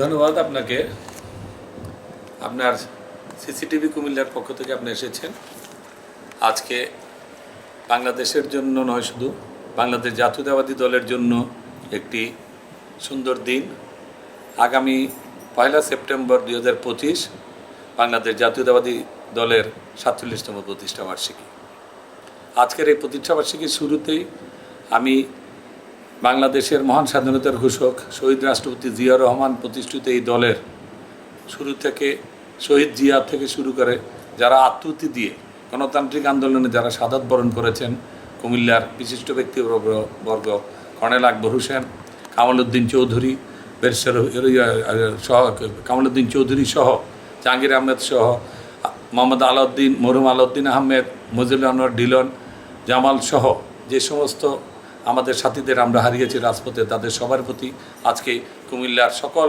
ধন্যবাদ আপনাকে। আপনার সিসিটিভি কুমিল্লার পক্ষ থেকে আপনি এসেছেন। আজকে বাংলাদেশের জন্য নয় শুধু, বাংলাদেশ জাতীয়তাবাদী দলের জন্য একটি সুন্দর দিন। আগামী পয়লা সেপ্টেম্বর দুই হাজার পঁচিশ বাংলাদেশ জাতীয়তাবাদী দলের সাতচল্লিশতম প্রতিষ্ঠা বার্ষিকী আজকের এই প্রতিষ্ঠা বার্ষিকীর শুরুতেই আমি বাংলাদেশের মহান স্বাধীনতার ঘোষক শহীদ রাষ্ট্রপতি জিয়া রহমান প্রতিষ্ঠিত এই দলের শুরু থেকে, শহীদ জিয়া থেকে শুরু করে যারা আত্মহতি দিয়ে গণতান্ত্রিক আন্দোলনে যারা সাদাত বরণ করেছেন, কুমিল্লার বিশিষ্ট ব্যক্তিবর্গ বর্গ কর্নেল আকবর হোসেন কামাল উদ্দিন চৌধুরী, বেরসের সহ কামাল উদ্দিন চৌধুরী সহ, জাহাঙ্গীর আহমেদ সহ, মোহাম্মদ আলাউদ্দিন মরুম আলাউদ্দিন আহমেদ মজিল আনোয়ার ডিলন জামাল সহ যে সমস্ত আমাদের সাথীদের আমরা হারিয়েছি রাজপথে, তাদের সবার প্রতি আজকে কুমিল্লার সকল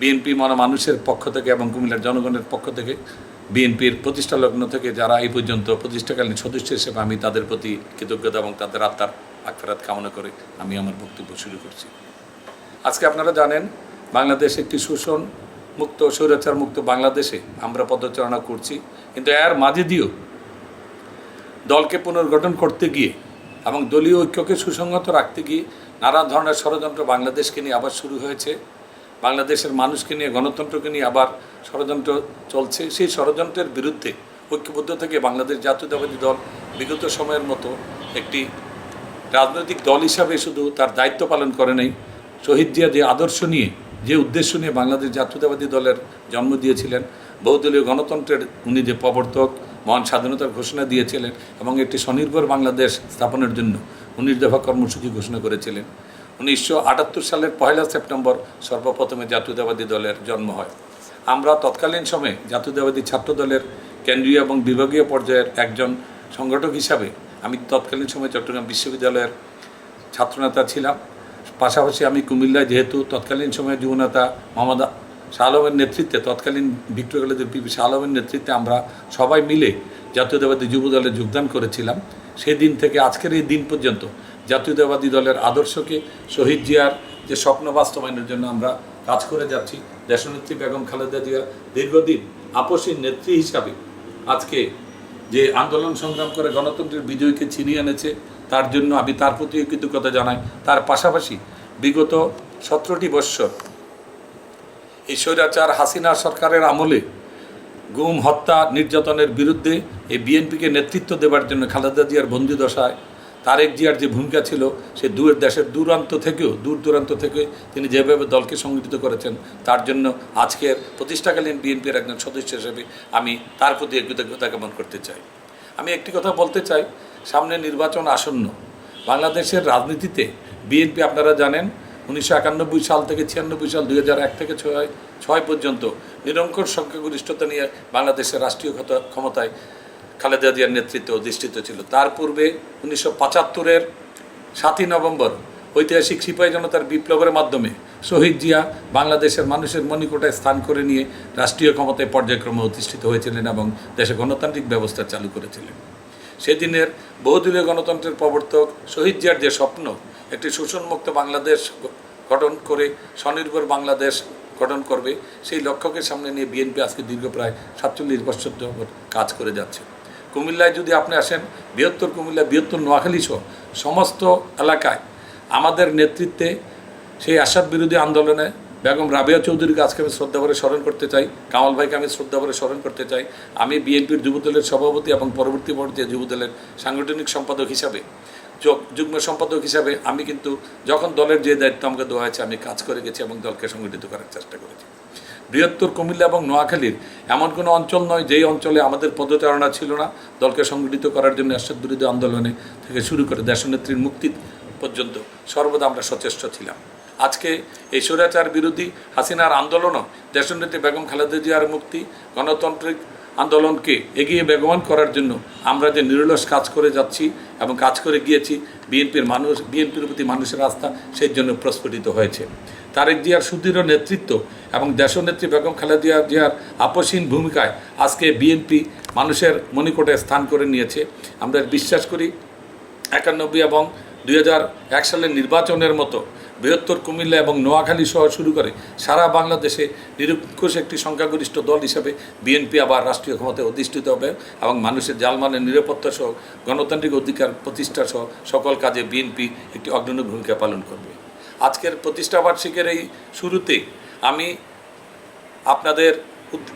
বিএনপি মনে মানুষের পক্ষ থেকে এবং কুমিল্লার জনগণের পক্ষ থেকে বিএনপির প্রতিষ্ঠা লগ্ন থেকে যারা এই পর্যন্ত প্রতিষ্ঠাকালীন সদস্য হিসেবে আমি তাদের প্রতি কৃতজ্ঞতা এবং তাদের আত্মার আখফেরাত কামনা করে আমি আমার বক্তব্য শুরু করছি। আজকে আপনারা জানেন, বাংলাদেশ একটি শোষণ মুক্ত, স্বৈরাচার মুক্ত বাংলাদেশে আমরা পদচারণা করছি। কিন্তু এর মাঝে দিয়েও দলকে পুনর্গঠন করতে গিয়ে এবং দলীয় ঐক্যকে সুসংহত রাখতে গিয়ে নানা ধরনের ষড়যন্ত্র বাংলাদেশকে নিয়ে আবার শুরু হয়েছে। বাংলাদেশের মানুষকে নিয়ে, গণতন্ত্রকে নিয়ে আবার ষড়যন্ত্র চলছে। সেই ষড়যন্ত্রের বিরুদ্ধে ঐক্যবদ্ধ থেকে বাংলাদেশ জাতীয়তাবাদী দল বিগত সময়ের মতো একটি রাজনৈতিক দল হিসাবে শুধু তার দায়িত্ব পালন করে নাই। শহীদ জিয়া যে আদর্শ নিয়ে, যে উদ্দেশ্য নিয়ে বাংলাদেশ জাতীয়তাবাদী দলের জন্ম দিয়েছিলেন, বহুদলীয় গণতন্ত্রের উনি যে প্রবর্তক মহান স্বাধীনতার ঘোষণা দিয়েছিলেন এবং একটি স্বনির্ভর বাংলাদেশ স্থাপনের জন্য উনিশ দফা কর্মসূচি ঘোষণা করেছিলেন। উনিশশো আটাত্তর সালের পয়লা সেপ্টেম্বর সর্বপ্রথমে জাতীয়তাবাদী দলের জন্ম হয়। আমরা তৎকালীন সময়ে জাতীয়তাবাদী ছাত্র দলের কেন্দ্রীয় এবং বিভাগীয় পর্যায়ের একজন সংগঠক হিসাবে আমি তৎকালীন সময়ে চট্টগ্রাম বিশ্ববিদ্যালয়ের ছাত্রনেতা ছিলাম। পাশাপাশি আমি কুমিল্লায় যেহেতু তৎকালীন সময়ে যুবনেতা মোহাম্মদ শাহ নেতৃত্বে, তৎকালীন ভিক্টোরিয়া কলেজের পিপি শাহ নেতৃত্বে আমরা সবাই মিলে জাতীয়তাবাদী যুব দলে যোগদান করেছিলাম। সেই দিন থেকে আজকের এই দিন পর্যন্ত জাতীয়তাবাদী দলের আদর্শকে শহীদ জিয়ার যে স্বপ্ন বাস্তবায়নের জন্য আমরা কাজ করে যাচ্ছি। দেশনেত্রী বেগম খালেদা জিয়া দীর্ঘদিন আপসী নেত্রী হিসাবে আজকে যে আন্দোলন সংগ্রাম করে গণতন্ত্রের বিজয়কে ছিনিয়ে এনেছে, তার জন্য আমি তার প্রতিও কৃতজ্ঞতা জানাই। তার পাশাপাশি বিগত সতেরোটি বৎসর এই স্বৈরাচার হাসিনা সরকারের আমলে গুম, হত্যা, নির্যাতনের বিরুদ্ধে এই বিএনপিকে নেতৃত্ব দেওয়ার জন্য খালেদা জিয়ার বন্দি দশায় তারেক জিয়ার যে ভূমিকা ছিল, সে দূর দেশের দূরান্ত থেকেও, দূর দূরান্ত থেকে তিনি যেভাবে দলকে সংগঠিত করেছেন, তার জন্য আজকের প্রতিষ্ঠাকালীন বিএনপির একজন সদস্য হিসেবে আমি তার প্রতি কৃতজ্ঞতা জ্ঞাপন করতে চাই। আমি একটি কথা বলতে চাই, সামনে নির্বাচন আসন্ন, বাংলাদেশের রাজনীতিতে বিএনপি, আপনারা জানেন উনিশশো একানব্বই সাল থেকে ছিয়ানব্বই সাল দুই এক থেকে ছয় ছয় পর্যন্ত নিরঙ্কুশ সংখ্যাগরিষ্ঠতা নিয়ে বাংলাদেশের রাষ্ট্রীয় ক্ষমতায় খালেদা জিয়ার নেতৃত্বে অধিষ্ঠিত ছিল। তার পূর্বে উনিশশো পঁচাত্তরের সাতই নভেম্বর ঐতিহাসিক সিপাহী জনতার বিপ্লবের মাধ্যমে শহীদ জিয়া বাংলাদেশের মানুষের মণিকোটায় স্থান করে নিয়ে রাষ্ট্রীয় ক্ষমতায় পর্যায়ক্রমে অধিষ্ঠিত হয়েছিলেন এবং দেশে গণতান্ত্রিক ব্যবস্থা চালু করেছিলেন। সেদিনের বহুদলীয় গণতন্ত্রের প্রবর্তক শহীদ জিয়ার যে স্বপ্ন, একটি শোষণমুক্ত বাংলাদেশ গঠন করে স্বনির্ভর বাংলাদেশ গঠন করবে, সেই লক্ষ্যকে সামনে নিয়ে বিএনপি আজকে দীর্ঘ প্রায় সাতচল্লিশ বছর যাবৎ কাজ করে যাচ্ছে। কুমিল্লায় যদি আপনি আসেন, বৃহত্তর কুমিল্লা, বৃহত্তর নোয়াখালী সহ সমস্ত এলাকায় আমাদের নেতৃত্বে সেই আসাদ বিরোধী আন্দোলনে বেগম রাবিয়া চৌধুরীকে আজকে আমি শ্রদ্ধা ভরে স্মরণ করতে চাই, কামাল ভাইকে আমি শ্রদ্ধা ভরে স্মরণ করতে চাই। আমি বিএনপির যুবদলের সভাপতি এবং পরবর্তী পর্যায়ে যুবদলের সাংগঠনিক সম্পাদক হিসাবে যোগ- যুগ্ম সম্পাদক হিসাবে আমি কিন্তু যখন দলের যে দায়িত্ব আমাকে দেওয়া হয়েছে, আমি কাজ করে গেছি এবং দলকে সংগঠিত করার চেষ্টা করেছি। বৃহত্তর কুমিল্লা এবং নোয়াখালীর এমন কোনো অঞ্চল নয়, যেই অঞ্চলে আমাদের পদচারণা ছিল না। দলকে সংগঠিত করার জন্য এরশাদ বিরোধী আন্দোলনে থেকে শুরু করে দেশনেত্রীর মুক্তি পর্যন্ত সর্বদা আমরা সচেষ্ট ছিলাম। আজকে এই স্বৈরাচার বিরোধী হাসিনার আন্দোলনও দেশনেত্রী বেগম খালেদা জিয়ার মুক্তি, গণতান্ত্রিক আন্দোলনকে এগিয়ে বেগবান করার জন্য আমরা যে নিরলস কাজ করে যাচ্ছি এবং কাজ করে গিয়েছি, বিএনপির মানুষ, বিএনপির প্রতি মানুষের আস্থা সেই জন্য প্রস্ফুটিত হয়েছে। তারেক জিয়ার সুদৃঢ় নেতৃত্ব এবং দেশনেত্রী বেগম খালেদা জিয়ার আপসীন ভূমিকায় আজকে বিএনপি মানুষের মণিকোটে স্থান করে নিয়েছে। আমরা বিশ্বাস করি একানব্বই এবং দুই সালের নির্বাচনের মতো বৃহত্তর কুমিল্লা এবং নোয়াখালী সহ শুরু করে সারা বাংলাদেশে নিরঙ্কুশ একটি সংখ্যাগরিষ্ঠ দল হিসেবে বিএনপি আবার রাষ্ট্রীয় ক্ষমতায় অধিষ্ঠিত হবে এবং মানুষের জালমানের নিরাপত্তা সহ গণতান্ত্রিক অধিকার প্রতিষ্ঠা সহ সকল কাজে বিএনপি একটি অগ্রণী ভূমিকা পালন করবে। আজকের প্রতিষ্ঠা বার্ষিকের এই শুরুতে আমি আপনাদের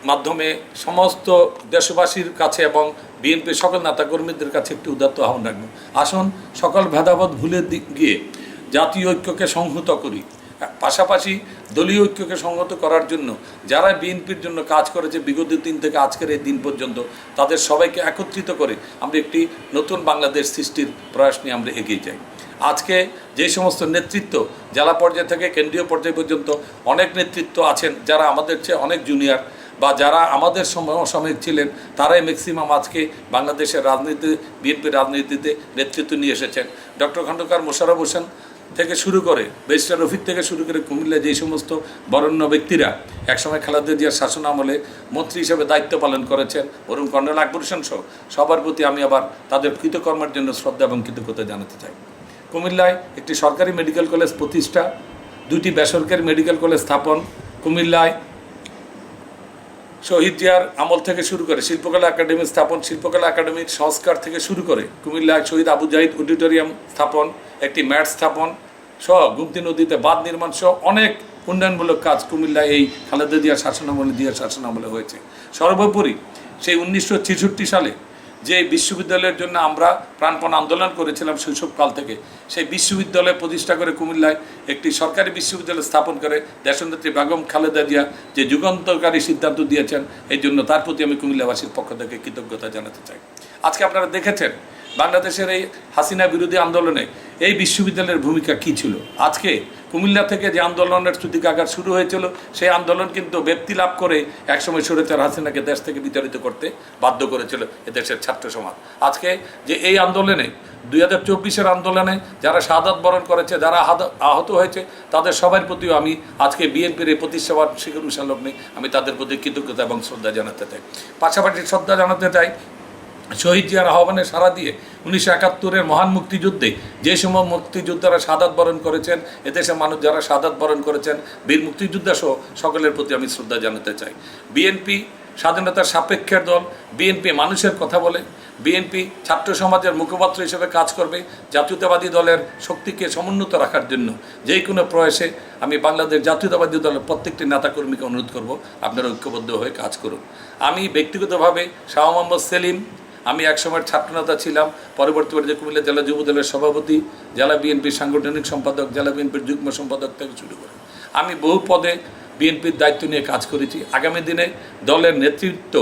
মাধ্যমে সমস্ত দেশবাসীর কাছে এবং বিএনপির সকল নেতাকর্মীদের কাছে একটি উদাত্ত আহ্বান রাখব। আসুন সকল ভেদাভেদ ভুলে গিয়ে জাতীয় ঐক্যকে সংহত করি। পাশাপাশি দলীয় ঐক্যকে সংহত করার জন্য যারা বিএনপির জন্য কাজ করেছে বিগত দিন থেকে আজকের এই দিন পর্যন্ত, তাদের সবাইকে একত্রিত করে আমরা একটি নতুন বাংলাদেশ সৃষ্টির প্রয়াস নিয়ে আমরা এগিয়ে যাই। আজকে যে সমস্ত নেতৃত্ব জেলা পর্যায় থেকে কেন্দ্রীয় পর্যায় পর্যন্ত অনেক নেতৃত্ব আছেন, যারা আমাদের চেয়ে অনেক জুনিয়র বা যারা আমাদের সমসাময়িক ছিলেন, তারাই ম্যাক্সিমাম আজকে বাংলাদেশের রাজনীতি, বিএনপির রাজনীতিতে নেতৃত্ব নিয়ে এসেছেন। ডক্টর খন্দকার মোশাররফ হোসেন থেকে শুরু করে বেস্টার রফিক থেকে শুরু করে কুমিল্লা যেই সমস্ত বরণ্য ব্যক্তিরা একসময় খেলাধুলা জিয়ার শাসন আমলে মন্ত্রী হিসেবে দায়িত্ব পালন করেছেন, বরুণ কর্নেল আকবর সহ, সবার প্রতি আমি আবার তাদের কৃতকর্মের জন্য শ্রদ্ধা এবং কৃতজ্ঞতা জানাতে চাই। কুমিল্লায় একটি সরকারি মেডিকেল কলেজ প্রতিষ্ঠা, দুটি বেসরকারি মেডিকেল কলেজ স্থাপন, কুমিল্লায় শহীদ জিয়ার আমল থেকে শুরু করে শিল্পকলা একাডেমি, স্থাপন শিল্পকলা একাডেমির সংস্কার থেকে শুরু করে কুমিল্লা, শহীদ আবু জাহিদ অডিটোরিয়াম স্থাপন, একটি ম্যাট স্থাপন সহ গুপ্তি নদীতে বাঁধ নির্মাণ সহ অনেক উন্নয়নমূলক কাজ কুমিল্লা এই খালেদা জিয়ার শাসনামলে জিয়ার শাসনামলে হয়েছে। সর্বোপরি সেই উনিশশো ছেষট্টি সালে যে বিশ্ববিদ্যালয়ের জন্য আমরা প্রাণপণ আন্দোলন করেছিলাম শৈশবকাল থেকে, সেই বিশ্ববিদ্যালয় প্রতিষ্ঠা করে কুমিল্লায় একটি সরকারি বিশ্ববিদ্যালয় স্থাপন করে দেশনেত্রী বেগম খালেদা জিয়া যে যুগান্তকারী সিদ্ধান্ত দিয়েছেন, এই জন্য তার প্রতি আমি কুমিল্লাবাসীর পক্ষ থেকে কৃতজ্ঞতা জানাতে চাই। আজকে আপনারা দেখেছেন বাংলাদেশের এই হাসিনা বিরোধী আন্দোলনে এই বিশ্ববিদ্যালয়ের ভূমিকা কী ছিল? আজকে কুমিল্লা থেকে যে আন্দোলনের শ্রুতিকাগার শুরু হয়েছিল, সেই আন্দোলন কিন্তু ব্যক্তি লাভ করে একসময় সরেচার হাসিনাকে দেশ থেকে বিতাড়িত করতে বাধ্য করেছিল এদেশের ছাত্র সমাজ। আজকে যে এই আন্দোলনে, দুই হাজার চব্বিশের আন্দোলনে যারা শাহাদাত বরণ করেছে, যারা আহত হয়েছে, তাদের সবার প্রতিও আমি আজকে বিএনপির এই প্রতিষ্ঠা বার্ষিকী অনুষ্ঠান লগ্নে আমি তাদের প্রতি কৃতজ্ঞতা এবং শ্রদ্ধা জানাতে চাই। পাশাপাশি শ্রদ্ধা জানাতে চাই শহীদ জিয়ার আহ্বানে সাড়া দিয়ে উনিশশো একাত্তরের মহান মুক্তিযুদ্ধে যে সময় মুক্তিযোদ্ধারা সাদাত বরণ করেছেন, এদেশের মানুষ যারা সাদাত বরণ করেছেন, বীর মুক্তিযোদ্ধা সহ সকলের প্রতি আমি শ্রদ্ধা জানাতে চাই। বিএনপি স্বাধীনতার সাপেক্ষের দল বিএনপি মানুষের কথা বলে বিএনপি ছাত্র সমাজের মুখপাত্র হিসেবে কাজ করবে জাতীয়তাবাদী দলের শক্তিকে সমুন্নত রাখার জন্য। যে কোনো প্রয়াসে আমি বাংলাদেশ জাতীয়তাবাদী দলের প্রত্যেকটি নেতাকর্মীকে অনুরোধ করব, আপনারা ঐক্যবদ্ধ হয়ে কাজ করুন। আমি ব্যক্তিগতভাবে শাহ মোহাম্মদ সেলিম আমি একসময় ছাত্রনেতা ছিলাম। পরবর্তী পর্যায়ে কুমিল্লা জেলা যুব দলের সভাপতি, জেলা বিএনপির সাংগঠনিক সম্পাদক, জেলা বিএনপির যুগ্ম সম্পাদক থেকে শুরু করে। আমি বহু পদে বিএনপির দায়িত্ব নিয়ে কাজ করেছি। আগামী দিনে দলের নেতৃত্ব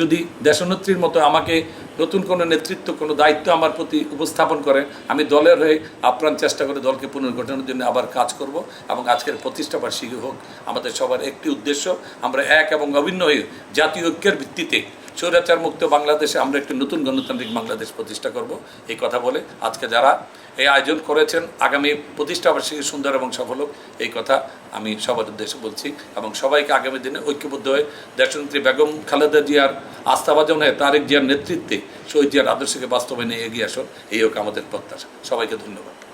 যদি দেশনেত্রীর মতো আমাকে নতুন কোনো নেতৃত্ব, কোনো দায়িত্ব আমার প্রতি উপস্থাপন করে, আমি দলের হয়ে আপ্রাণ চেষ্টা করে দলকে পুনর্গঠনের জন্য আবার কাজ করব এবং আজকের প্রতিষ্ঠা বার্ষিকী হোক আমাদের সবার একটি উদ্দেশ্য। আমরা এক এবং অভিন্ন হয়ে জাতীয় ঐক্যের ভিত্তিতে স্বৈরাচার মুক্ত বাংলাদেশে আমরা একটি নতুন গণতান্ত্রিক বাংলাদেশ প্রতিষ্ঠা করব। এই কথা বলে আজকে যারা এই আয়োজন করেছেন, আগামী প্রতিষ্ঠা সুন্দর এবং সফল হোক, এই কথা আমি সবার উদ্দেশ্যে বলছি এবং সবাইকে আগামী দিনে ঐক্যবদ্ধ হয়ে দেশনেত্রী বেগম খালেদা জিয়ার আস্থাভাজন তারেক জিয়ার নেতৃত্বে শহীদ জিয়ার আদর্শকে বাস্তবায়নে এগিয়ে আসো এই হোক আমাদের প্রত্যাশা। সবাইকে ধন্যবাদ।